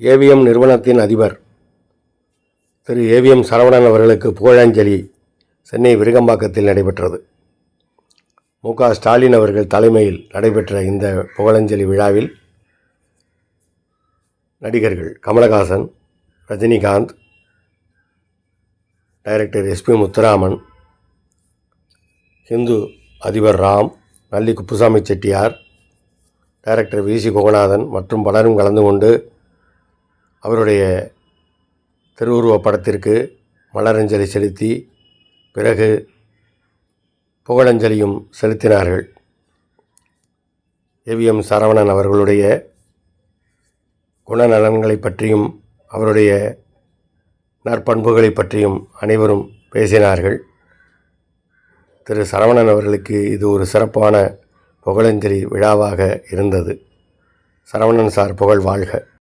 AVM நிறுவனத்தின் அதிபர் திரு AVM Saravanan அவர்களுக்கு புகழஞ்சலி சென்னை விருகம்பாக்கத்தில் நடைபெற்றது. மு க ஸ்டாலின் அவர்கள் தலைமையில் நடைபெற்ற இந்த புகழஞ்சலி விழாவில் நடிகர்கள் கமலஹாசன் ரஜினிகாந்த் டைரக்டர் எஸ்பி முத்துராமன் ஹிந்து அதிபர் Ram Nalli Kuppusamy Chettiar director V C Koganathan மற்றும் பலரும் கலந்து கொண்டு அவருடைய திருவுருவப் படத்திற்கு மலரஞ்சலி செலுத்தி பிறகு புகழஞ்சலியும் செலுத்தினார்கள். ஏவிஎம் சரவணன் அவர்களுடைய குணநலன்களை பற்றியும் அவருடைய நற்பண்புகளை பற்றியும் அனைவரும் பேசினார்கள். திரு. சரவணன் அவர்களுக்கு இது ஒரு சிறப்பான புகழஞ்சலி விழாவாக இருந்தது. சரவணன் சார் புகழ் வாழ்க.